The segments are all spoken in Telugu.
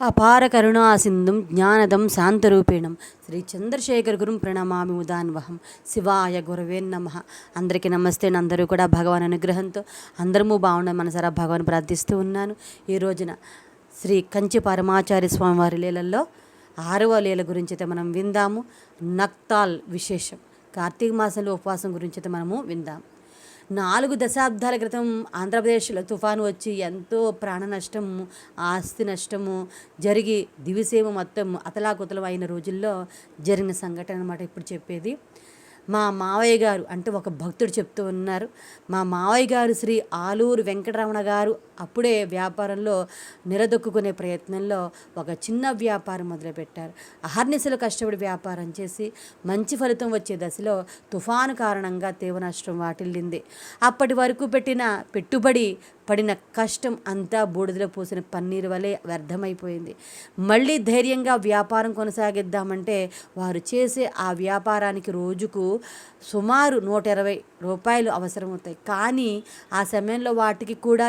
అపార కరుణాసింధుం జ్ఞానదం శాంతరూపేణం. శ్రీ చంద్రశేఖర్ గురుం ప్రణమామి ఉదాన్వహం. శివాయ గురవే నమ. అందరికీ నమస్తే. అందరూ కూడా భగవాన్ అనుగ్రహంతో అందరము బాగుండే మనసారా భగవాన్ ప్రార్థిస్తూ ఉన్నాను. ఈ రోజున శ్రీ కంచి పరమాచార్య స్వామివారి లీలల్లో ఆరవ లీల గురించి అయితే మనం విందాము. నక్తాల్ విశేషం. కార్తీక మాసంలో ఉపవాసం గురించి అయితే మనము విందాం నాలుగు దశాబ్దాల క్రితం ఆంధ్రప్రదేశ్లో తుఫాను వచ్చి ఎంతో ప్రాణ నష్టము ఆస్తి నష్టము జరిగి దివిసేమ మొత్తం అతలాకుతలం అయిన రోజుల్లో జరిగిన సంఘటన అనమాట ఇప్పుడు చెప్పేది. మా మావయ్య గారు అంటే ఒక భక్తుడు చెప్తూ ఉన్నారు. మా మావయ్య గారు శ్రీ ఆలూరు వెంకటరమణ గారు అప్పుడే వ్యాపారంలో నిలదొక్కునే ప్రయత్నంలో ఒక చిన్న వ్యాపారం మొదలుపెట్టారు. అహర్నిశలు కష్టపడి వ్యాపారం చేసి మంచి ఫలితం వచ్చే దశలో తుఫాను కారణంగా తీవ్ర నష్టం వాటిల్లింది. అప్పటి వరకు పెట్టిన పెట్టుబడి పడిన కష్టం అంతా బూడిదలో పోసిన పన్నీరు వలె వ్యర్థమైపోయింది. మళ్ళీ ధైర్యంగా వ్యాపారం కొనసాగిద్దామంటే వారు చేసే ఆ వ్యాపారానికి రోజుకు సుమారు నూట ఇరవై రూపాయలు అవసరమవుతాయి. కానీ ఆ సమయంలో వాటికి కూడా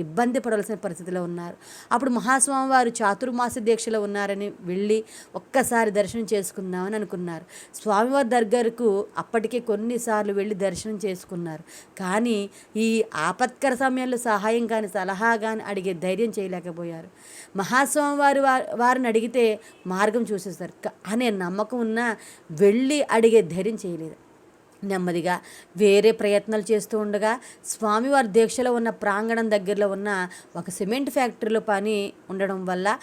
ఇబ్బంది పడవలసిన పరిస్థితిలో ఉన్నారు. అప్పుడు మహాస్వామి వారు చాతుర్మాస దీక్షలో ఉన్నారని వెళ్ళి ఒక్కసారి దర్శనం చేసుకుందామని అనుకున్నారు. స్వామివారి దగ్గరకు అప్పటికే కొన్నిసార్లు వెళ్ళి దర్శనం చేసుకున్నారు. కానీ ఈ ఆపత్కర సమయంలో సహాయం కానీ సలహా కానీ అడిగే ధైర్యం చేయలేకపోయారు. మహాస్వామి వారు వారిని అడిగితే మార్గం చూసేస్తారు అనే నమ్మకం ఉన్నా వెళ్ళి అడిగే ధైర్యం చేయలేదు. నెమ్మదిగా వేరే ప్రయత్నాలు చేస్తూ ఉండగా స్వామివారి దీక్షలో ఉన్న ప్రాంగణం దగ్గరలో ఉన్న ఒక సిమెంట్ ఫ్యాక్టరీలో పని ఉండడం వల్ల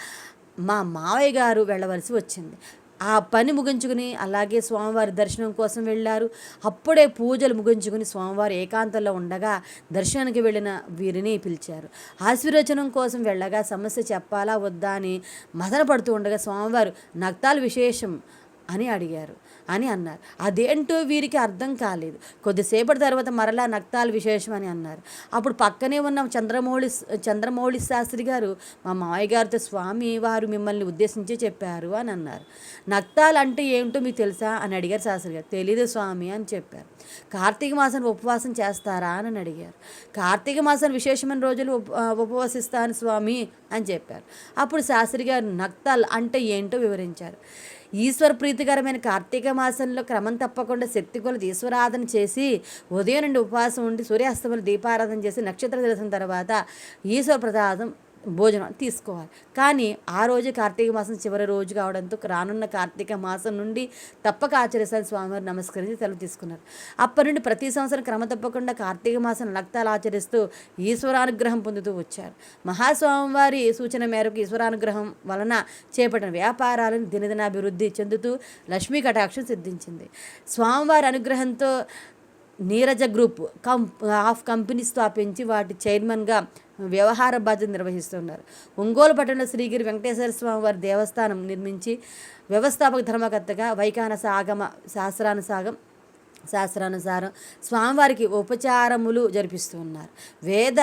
మా మావయ్య గారు వెళ్ళవలసి వచ్చింది. ఆ పని ముగించుకుని అలాగే స్వామివారి దర్శనం కోసం వెళ్ళారు. అప్పుడే పూజలు ముగించుకుని స్వామివారి ఏకాంతంలో ఉండగా దర్శనానికి వెళ్ళిన వీరిని పిలిచారు. ఆశీర్వచనం కోసం వెళ్ళగా సమస్య చెప్పాలా వద్దా అని మదన పడుతూ ఉండగా స్వామివారు నక్తాలు విశేషం అని అడిగారు. అని అన్నారు. అదేంటో వీరికి అర్థం కాలేదు. కొద్దిసేపటి తర్వాత మరలా నక్తాలు విశేషం అని అన్నారు. అప్పుడు పక్కనే ఉన్న చంద్రమౌళి చంద్రమౌళి శాస్త్రి గారు మా మామయ్య గారితో స్వామి వారు మిమ్మల్ని ఉద్దేశించి చెప్పారు అని అన్నారు. నక్తాలు అంటే ఏంటో మీకు తెలుసా? అని అడిగారు శాస్త్రి గారు. తెలీదు స్వామి అని చెప్పారు. కార్తీక మాసం ఉపవాసం చేస్తారా అని అడిగారు. కార్తీక మాసం విశేషమైన రోజులు ఉపవాసిస్తాను స్వామి అని చెప్పారు. అప్పుడు శాస్త్రి గారు నక్తాల్ అంటే ఏంటో వివరించారు. ఈశ్వర ప్రీతికరమైన కార్తీక మాసంలో క్రమం తప్పకుండా శక్తి కొలది ఈశ్వరాధన చేసి ఉదయం నుండి ఉపవాసం ఉండి సూర్యాస్తములు దీపారాధన చేసి నక్షత్ర దర్శనం తర్వాత ఈశ్వర ప్రసాదం భోజనం తీసుకోవాలి. కానీ ఆ రోజు కార్తీక మాసం చివరి రోజు కావడంతో రానున్న కార్తీక మాసం నుండి తప్పక ఆచరిస్తాను స్వామివారు నమస్కరించి సెలవు తీసుకున్నారు. అప్పటి నుండి ప్రతి సంవత్సరం క్రమ తప్పకుండా కార్తీక మాసం లక్తాలు ఆచరిస్తూ ఈశ్వరానుగ్రహం పొందుతూ వచ్చారు. మహాస్వామివారి సూచన మేరకు ఈశ్వరానుగ్రహం వలన చేపట్టిన వ్యాపారాలను దినదినాభివృద్ధి చెందుతూ లక్ష్మీ కటాక్షం సిద్ధించింది. స్వామివారి అనుగ్రహంతో నీరజ గ్రూప్ కం ఆఫ్ కంపెనీ స్థాపించి వాటి చైర్మన్గా వ్యవహార బాధ్యత నిర్వహిస్తున్నారు. ఒంగోలు పట్టణంలో శ్రీగిరి వెంకటేశ్వర స్వామి వారి దేవస్థానం నిర్మించి వ్యవస్థాపక ధర్మకర్తగా వైకానస ఆగమ శాస్త్రానుసాగం శాస్త్రానుసారం స్వామివారికి ఉపచారములు జరిపిస్తూ ఉన్నారు. వేద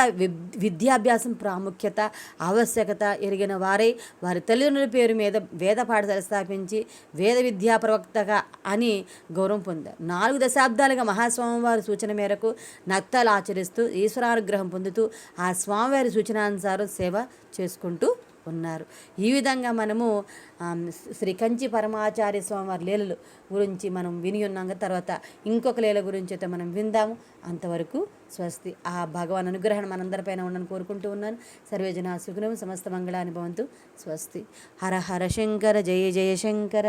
విద్యాభ్యాసం ప్రాముఖ్యత ఆవశ్యకత ఎరిగిన వారై వారి తల్లిదండ్రుల పేరు మీద వేద పాఠశాల స్థాపించి వేద విద్యా ప్రవక్తగా అని గౌరవం పొందారు. నాలుగు దశాబ్దాలుగా మహాస్వామివారి సూచన మేరకు నక్తాలు ఆచరిస్తూ ఈశ్వరానుగ్రహం పొందుతూ ఆ స్వామివారి సూచనానుసారం సేవ చేసుకుంటూ ఉన్నారు ఈ విధంగా మనము శ్రీ కంచి పరమాచార్య స్వామివారి లీలలు గురించి మనం విని ఉన్నాం తర్వాత ఇంకొక లీల గురించి అయితే మనం విందాము. అంతవరకు స్వస్తి. ఆ భగవాన్ అనుగ్రహం మనందరిపైన ఉండని కోరుకుంటూ ఉన్నాను. సర్వేజన సుగుణం సమస్త మంగళానుభవంతు స్వస్తి. హర హర శంకర జయ జయ శంకర.